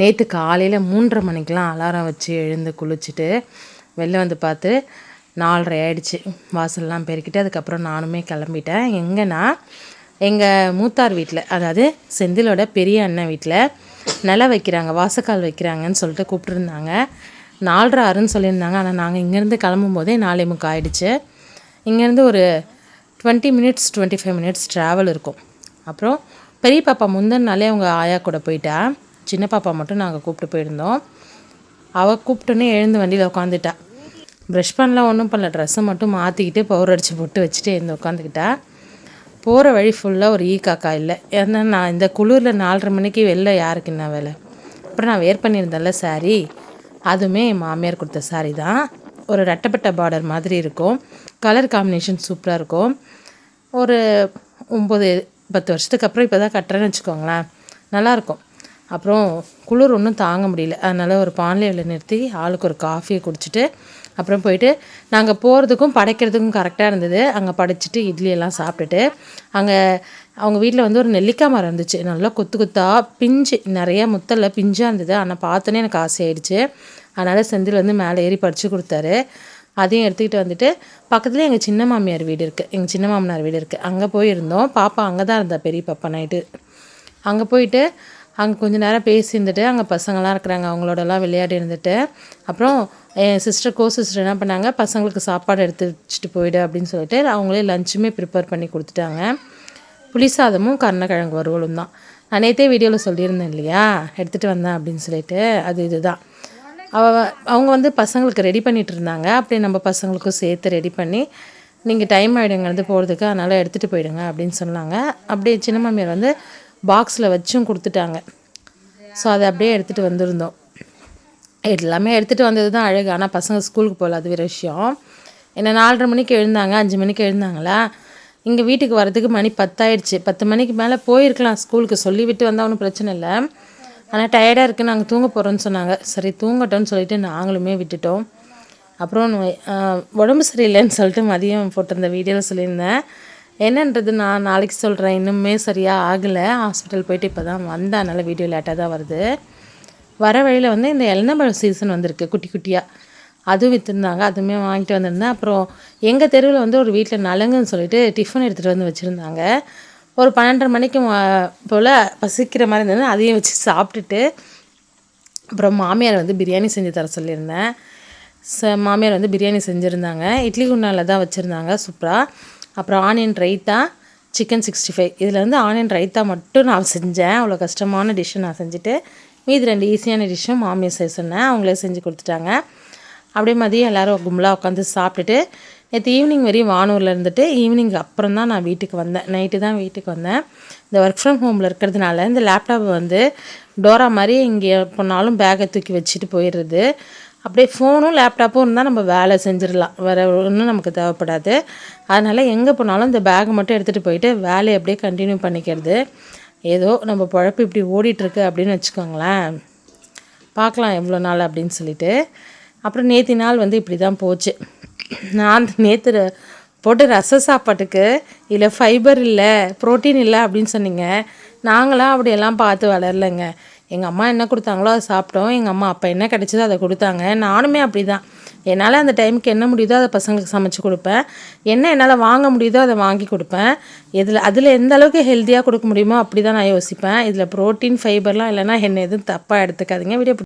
நேற்று காலையில் மூன்றரை மணிக்கெலாம் அலாரம் வச்சு எழுந்து குளிச்சுட்டு வெளில வந்து பார்த்து நாலரை ஆயிடுச்சு. வாசல்லாம் பெருக்கிட்டு அதுக்கப்புறம் நானுமே கிளம்பிட்டேன். எங்கன்னா எங்கள் மூத்தார் வீட்டில் அதாவது செந்திலோட பெரிய அண்ணன் வீட்டில் நிலம் வைக்கிறாங்க வாசக்கால் வைக்கிறாங்கன்னு சொல்லிட்டு கூப்பிட்டுருந்தாங்க. நாலரை ஆறுன்னு சொல்லியிருந்தாங்க. ஆனால் நாங்கள் இங்கேருந்து கிளம்பும் போதே நாலே முக்கால் ஆயிடுச்சு. இங்கேருந்து ஒரு twenty minutes twenty five minutes travel இருக்கும். அப்புறம் பெரிய பாப்பா முந்தின நாளே அவங்க ஆயா கூட போயிட்டா. சின்ன பாப்பா மட்டும் நாங்கள் கூப்பிட்டு போயிருந்தோம். அவள் கூப்பிட்டோன்னே எழுந்து வண்டியில் உட்காந்துட்டா ப்ரஷ் பண்ணலாம் ஒன்றும் பண்ணல. ட்ரெஸ்ஸை மட்டும் மாற்றிக்கிட்டு பவுடர் அடித்து போட்டு வச்சுட்டு எழுந்து உட்காந்துக்கிட்டா போகிற வழி ஃபுல்லாக ஒரு ஈ காக்கா இல்லை. ஏன்னா நான் இந்த குளிரில் நாலரை மணிக்கு வெளில யாருக்கு என்ன வேலை? அப்புறம் நான் வேர் பண்ணியிருந்தேன்ல சாரி அதுவுமே என் மாமியார் கொடுத்த சாரி தான். ஒரு ரெட்டப்பட்ட பார்டர் மாதிரி இருக்கும். கலர் காம்பினேஷன் சூப்பராக இருக்கும். ஒரு ஒம்பது பத்து வருஷத்துக்கு அப்புறம் இப்போ தான் கட்டுறேன்னு வச்சுக்கோங்களேன். நல்லாயிருக்கும் அப்புறம் குளிர் ஒன்றும் தாங்க முடியல. அதனால் ஒரு பான்லேயில் நிறுத்தி ஆளுக்கு ஒரு காஃபியை குடிச்சிட்டு அப்புறம் போயிட்டு நாங்கள் போகிறதுக்கும் படைக்கிறதுக்கும் கரெக்டாக இருந்தது. அங்கே படைச்சிட்டு இட்லியெல்லாம் சாப்பிட்டுட்டு அங்கே அவங்க வீட்டில் வந்து ஒரு நெல்லிக்காய் மரம் இருந்துச்சு. நல்லா கொத்து கொத்தாக பிஞ்சு நிறையா முத்தல்ல பிஞ்சாக இருந்தது. ஆனால் பார்த்தோன்னே எனக்கு ஆசையாயிடுச்சு. அதனால் செந்தில் வந்து மேலே ஏறி படித்து கொடுத்தாரு. அதையும் எடுத்துக்கிட்டு வந்துட்டு பக்கத்தில் எங்கள் சின்ன மாமியார் வீடு இருக்குது எங்கள் சின்ன மாமனார் வீடு இருக்குது அங்கே போயிருந்தோம். பாப்பா அங்கே தான் இருந்தா பெரிய பாப்பா நைட்டு. அங்கே போயிட்டு அங்கே கொஞ்சம் நேரம் பேசி இருந்துட்டு அங்கே பசங்களாம் இருக்கிறாங்க அவங்களோடலாம் விளையாடி இருந்துட்டு. அப்புறம் என் சிஸ்டர் கோ சிஸ்டர் என்ன பண்ணாங்க பசங்களுக்கு சாப்பாடு எடுத்து வச்சுட்டு போயிடு அப்படின்னு சொல்லிட்டு அவங்களே லஞ்சுமே ப்ரிப்பேர் பண்ணி கொடுத்துட்டாங்க. புளிசாதமும் கருணக்கிழங்கு வறுவலும் தான். நான் நேற்றே வீடியோவில் சொல்லியிருந்தேன் இல்லையா? எடுத்துகிட்டு வந்தேன் அப்படின்னு சொல்லிட்டு அது இதுதான். அவ அவங்க வந்து பசங்களுக்கு ரெடி பண்ணிகிட்டு இருந்தாங்க. அப்படியே நம்ம பசங்களுக்கும் சேர்த்து ரெடி பண்ணி நீங்கள் டைம் ஆகிடுங்க வந்து போகிறதுக்கு அதனால் எடுத்துகிட்டு போயிடுங்க அப்படின்னு சொன்னாங்க. அப்படியே சின்ன மாமியார் வந்து பாக்ஸில் வச்சும் கொடுத்துட்டாங்க. ஸோ அதை அப்படியே எடுத்துகிட்டு வந்திருந்தோம். எல்லாமே எடுத்துகிட்டு வந்தது தான் அழகு. ஆனால் பசங்க ஸ்கூலுக்கு போகல அது வேறு விஷயம். என்ன நாலரை மணிக்கு எழுந்தாங்க அஞ்சு மணிக்கு எழுந்தாங்களா? இங்கே வீட்டுக்கு வரதுக்கு மணி பத்தாயிடுச்சு. பத்து மணிக்கு மேலே போயிருக்கலாம் ஸ்கூலுக்கு சொல்லி விட்டு வந்தால் ஒன்றும் பிரச்சனை இல்லை. ஆனால் டயர்டாக இருக்குது நாங்கள் தூங்க போகிறோன்னு சொன்னாங்க. சரி தூங்கட்டோன்னு சொல்லிட்டு நாங்களுமே விட்டுட்டோம். அப்புறம் உடம்பு சரியில்லைன்னு சொல்லிட்டு மதியம் போட்டிருந்த வீடியோவில் சொல்லியிருந்தேன். என்னன்றது நான் நாளைக்கு சொல்கிறேன் இன்னுமே சரியாக ஆகலை. ஹாஸ்பிட்டல் போயிட்டு இப்போ தான் வந்தேன் அதனால் வீடியோ லேட்டாக தான் வருது. வர வழியில் வந்து இந்த இளநம்பழம் சீசன் வந்திருக்கு. குட்டி குட்டியாக அதுவும் விற்றுருந்தாங்க அதுவுமே வாங்கிட்டு வந்திருந்தேன். அப்புறம் எங்கள் தெருவில் வந்து ஒரு வீட்டில் நலங்குன்னு சொல்லிட்டு டிஃபன் எடுத்துகிட்டு வந்து வச்சுருந்தாங்க. ஒரு பன்னெண்டரை மணிக்கு போல் பசிக்கிற மாதிரி இருந்தது அதையும் வச்சு சாப்பிட்டுட்டு அப்புறம் மாமியார் வந்து பிரியாணி செஞ்சு தர சொல்லியிருந்தேன். ச மாமியார் வந்து பிரியாணி செஞ்சுருந்தாங்க. இட்லி குண்டாவில் தான் வச்சுருந்தாங்க. சூப்பராக அப்புறம் onion raita chicken sixty five இதில் வந்து ஆனியன் ரைத்தா மட்டும் நான் செஞ்சேன். அவ்வளோ கஷ்டமான டிஷ்ஷை நான் செஞ்சுட்டு மீதி ரெண்டு ஈஸியான டிஷ்ஷும் மாமியார் செய்ய சொன்னேன். அவங்களே செஞ்சு கொடுத்துட்டாங்க. அப்படியே மதியம் எல்லோரும் கும்பலாக உட்காந்து சாப்பிட்டுட்டு நேற்று ஈவினிங் வரையும் வானூரில் இருந்துட்டு ஈவினிங் அப்புறம் தான் நான் வீட்டுக்கு வந்தேன். நைட்டு தான் வீட்டுக்கு வந்தேன். இந்த ஒர்க் ஃப்ரம் ஹோமில் இருக்கிறதுனால இந்த லேப்டாப் வந்து டோரா மாதிரி இங்கே போனாலும் பேக்கை தூக்கி வச்சுட்டு போயிடுறது. அப்படியே ஃபோனும் லேப்டாப்பும் இருந்தால் நம்ம வேலை செஞ்சிடலாம். வேறு ஒன்றும் நமக்கு தேவைப்படாது. அதனால் எங்கே போனாலும் இந்த பேக்கை மட்டும் எடுத்துகிட்டு போயிட்டு வேலையை அப்படியே கண்டினியூ பண்ணிக்கிறது. ஏதோ நம்ம பழப்பு இப்படி ஓடிட்டுருக்கு அப்படின்னு வச்சுக்கோங்களேன். பார்க்கலாம் எவ்வளோ நாள் அப்படின்னு சொல்லிட்டு. அப்புறம் நேற்று நாள் வந்து இப்படி தான் போச்சு. நான் நேற்று போட்டு ரச சாப்பாட்டுக்கு இல்லை ஃபைபர் இல்லை ப்ரோட்டீன் இல்லை அப்படின்னு சொன்னீங்க. நாங்களாம் அப்படியெல்லாம் பார்த்து வளரலைங்க. எங்கள் அம்மா என்ன கொடுத்தாங்களோ அதை சாப்பிட்டோம். எங்கள் அம்மா அப்போ என்ன கிடைச்சதோ அதை கொடுத்தாங்க. நானுமே அப்படி தான் என்னால் அந்த டைமுக்கு என்ன முடியுதோ அதை பசங்களுக்கு சமைச்சு கொடுப்பேன். என்ன என்னால் வாங்க முடியுதோ அதை வாங்கி கொடுப்பேன். இதில் அதில் எந்த அளவுக்கு ஹெல்த்தியாக கொடுக்க முடியுமோ அப்படி தான் நான் யோசிப்பேன். இதில் ப்ரோட்டீன் ஃபைபர்லாம் இல்லைன்னா என்ன எதுவும் தப்பாக எடுத்துக்காதீங்க. வீடியோ